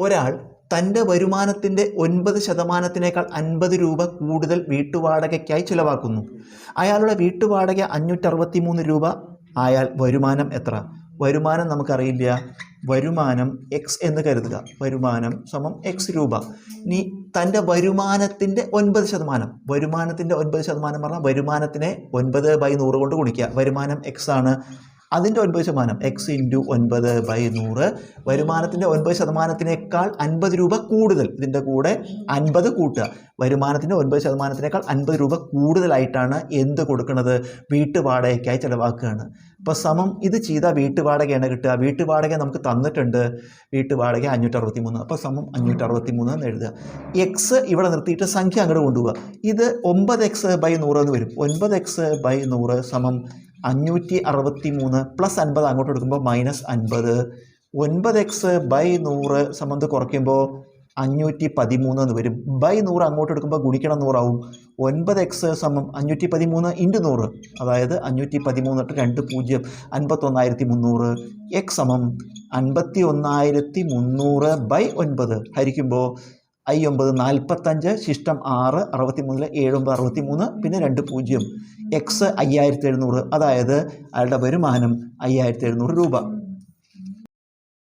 ഒരാൾ തന്റെ വരുമാനത്തിന്റെ ഒൻപത് ശതമാനത്തിനേക്കാൾ അൻപത് രൂപ കൂടുതൽ വീട്ടുവാടകയ്ക്കായി ചിലവാക്കുന്നു. അയാളുടെ വീട്ടുവാടക അഞ്ഞൂറ്ററുപത്തി മൂന്ന് രൂപ. ആയാൽ വരുമാനം എത്ര? വരുമാനം നമുക്കറിയില്ല. വരുമാനം എക്സ് എന്ന് കരുതുക. വരുമാനം സമം എക്സ് രൂപ. ഇനി തന്റെ വരുമാനത്തിന്റെ ഒൻപത് ശതമാനം. വരുമാനത്തിന്റെ ഒൻപത് ശതമാനം പറഞ്ഞാൽ വരുമാനത്തിനെ ഒൻപത് ബൈ നൂറ് കൊണ്ട് ഗുണിക്കുക. വരുമാനം എക്സ് ആണ്. അതിന്റെ ഒൻപത് ശതമാനം എക്സ് ഇന്റു ഒൻപത് ബൈ നൂറ്. വരുമാനത്തിന്റെ ഒൻപത് ശതമാനത്തിനേക്കാൾ അൻപത് രൂപ കൂടുതൽ. ഇതിന്റെ കൂടെ അൻപത് കൂട്ടുക. വരുമാനത്തിന്റെ ഒൻപത് ശതമാനത്തിനേക്കാൾ അൻപത് രൂപ കൂടുതലായിട്ടാണ് എന്ത് കൊടുക്കുന്നത്? വീട്ടുവാടകയ്ക്കായി ചിലവാക്കുകയാണ്. അപ്പോൾ സമം ഇത് ചെയ്താൽ വീട്ടുവാടകയാണ് കിട്ടുക. വീട്ടുവാടക നമുക്ക് തന്നിട്ടുണ്ട്. വീട്ടുവാടക അഞ്ഞൂറ്ററുപത്തി മൂന്ന് അപ്പോൾ സമം അഞ്ഞൂറ്ററുപത്തി മൂന്ന് എന്ന് എഴുതുക. എക്സ് ഇവിടെ നിർത്തിയിട്ട് സംഖ്യ അങ്ങോട്ട് കൊണ്ടുപോകുക ഇത് ഒമ്പത് എക്സ് ബൈ നൂറ് എന്ന് വരും. ഒൻപത് എക്സ് ബൈ നൂറ് സമം അഞ്ഞൂറ്റി അറുപത്തി മൂന്ന് പ്ലസ് അൻപത് അങ്ങോട്ട് എടുക്കുമ്പോൾ മൈനസ് അൻപത്. ഒൻപത് എക്സ് ബൈ നൂറ് സംബന്ധം കുറയ്ക്കുമ്പോൾ അഞ്ഞൂറ്റി പതിമൂന്ന് എന്ന് വരും. ബൈ നൂറ് അങ്ങോട്ട് എടുക്കുമ്പോൾ ഗുണിക്കണം നൂറാവും. ഒൻപത് എക്സ് സമം അഞ്ഞൂറ്റി പതിമൂന്ന് ഇന്റു നൂറ്. അതായത് അഞ്ഞൂറ്റി പതിമൂന്ന് രണ്ട് പൂജ്യം അൻപത്തൊന്നായിരത്തി മുന്നൂറ് എക്സ് സമം അൻപത്തി ഒന്നായിരത്തി മുന്നൂറ് ബൈ ഒൻപത് ഹരിക്കുമ്പോൾ ഐ ഒമ്പത് നാൽപ്പത്തഞ്ച് ശിഷ്ടം ആറ് അറുപത്തി മൂന്നിൽ ഏഴ് ഒമ്പത് അറുപത്തി മൂന്ന് പിന്നെ രണ്ട് പൂജ്യം. എക്സ് അയ്യായിരത്തി എഴുന്നൂറ് അതായത് അയാളുടെ വരുമാനം അയ്യായിരത്തി എഴുന്നൂറ് രൂപ.